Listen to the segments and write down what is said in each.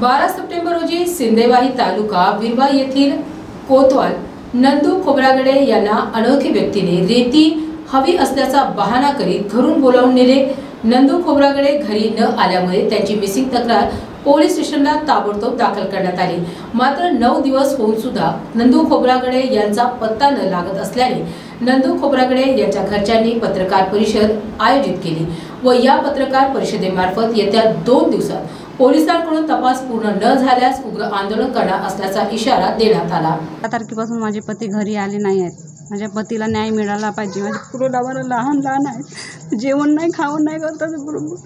बारा सप्टेंबर रोजी सिंदेवाही तालुका विरवा येथील कोतवाल नंदू खोबरागडे यांना अनोळखी व्यक्तीने रेती हवी असल्याचा बहाणा करीत घरून बोलावून नेले. नंदू खोबरागडे घरी न आल्यामुळे त्यांची मिसिंग तक्रार पोलीस स्टेशनला ताबडतोब दाखल करण्यात आली. मात्र नऊ दिवस होऊन सुद्धा नंदू खोबरागडे यांचा पत्ता न लागत असल्याने नंदू खोबरागडे यांच्या घरच्यांनी पत्रकार परिषद आयोजित केली व या पत्रकार परिषदेमार्फत येत्या दोन दिवसात पोलिसांकडून तपास पूर्ण न झाल्यास उग्र आंदोलन करणार असल्याचा इशारा देण्यात आला. त्या तारखेपासून माझे पती घरी आले नाही आहेत. माझ्या पतीला न्याय मिळाला पाहिजे. माझे पुरं डावाला लहान लहान आहेत. जेवण नाही खावण नाही करतात बरोबर.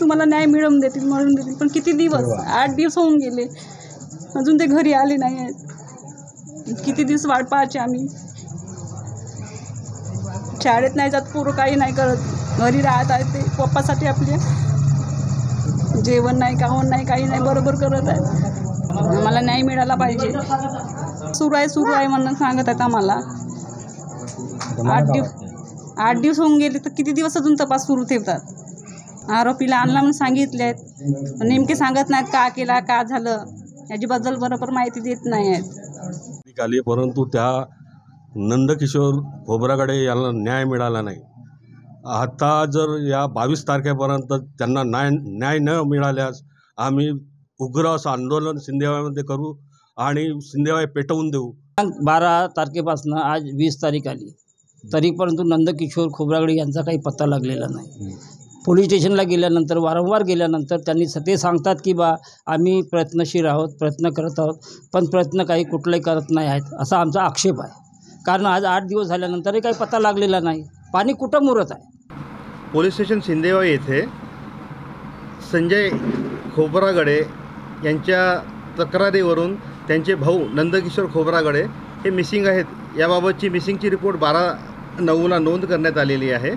तुम्हाला न्याय मिळवून देतील मिळवून देतील. पण किती दिवस? आठ दिवस होऊन गेले. अजून ते घरी आले नाही आहेत. किती दिवस वाट पाहायचे आम्ही? शाळेत नाही जात पोरं काही नाही करत. घरी राहत आहेत ते पप्पासाठी आपले. जेवण नाही कावण नाही काही नाही बरोबर करत आहेत. आम्हाला न्याय मिळाला पाहिजे. सुरू आहे सुरू आहे म्हणून सांगत आहेत आम्हाला. आठ दिवस आठ दिवस होऊन गेले तर किती दिवस अजून तपास सुरू ठेवतात? आरोपीला आणला म्हणून सांगितले आहेत. नेमके सांगत नाहीत का केला का झालं याच्याबद्दल बरोबर माहिती देत नाही आहेत. आली परंतु त्या नंदकिशोर खोबरागडे यांना न्याय मिळाला नाही. आता जर या बावीस तारखेपर्यंत त्यांना न्याय न्याय न मिळाल्यास आम्ही उग्र असं आंदोलन सिंदेवाईमध्ये करू आणि सिंदेवाई पेटवून देऊ. बारा तारखेपासून आज वीस तारीख आली. तरी परंतु नंदकिशोर खोबरागडे यांचा काही पत्ता लागलेला नाही. पोलीस स्टेशनला गेल्यानंतर वारंवार गेल्यानंतर त्यांनी सते ते सांगतात की बा आम्ही प्रयत्नशील आहोत प्रयत्न करत आहोत पण प्रयत्न काही कुठलाही करत नाही आहेत असा आमचा आक्षेप आहे. कारण आज आठ दिवस झाल्यानंतरही काही पत्ता लागलेला नाही. पाणी कुठं मुरत आहे? पोलीस स्टेशन सिंदेवा येथे संजय खोबरागडे यांच्या तक्रारीवरून त्यांचे भाऊ नंदकिशोर खोबरागडे हे मिसिंग आहेत. याबाबतची मिसिंगची रिपोर्ट बारा नऊला नोंद करण्यात आलेली आहे.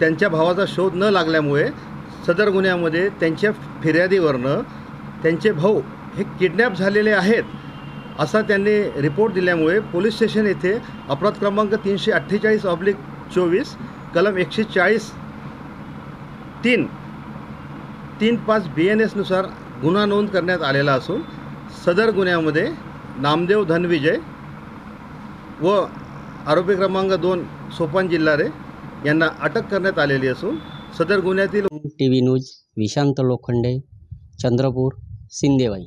त्यांच्या भावाचा शोध न लागल्यामुळे सदर गुन्ह्यामध्ये त्यांच्या फिर्यादीवरनं त्यांचे भाऊ हे किडनॅप झालेले आहेत असा त्यांनी रिपोर्ट दिल्यामुळे पोलीस स्टेशन येथे अपराध क्रमांक तीनशे अठ्ठेचाळीस ऑब्लिक चोवीस कलम एकशे चाळीस तीन तीन पाच बी एन एसनुसार गुन्हा नोंद करण्यात आलेला असून सदर गुन्ह्यामध्ये नामदेव धनविजय व आरोपी क्रमांक दोन सोपान जिल्हारे यांना अटक करण्यात आलेली असून सदर गुन्ह्यातील T V news Vishant Lokhande Chandrapur Sindewahi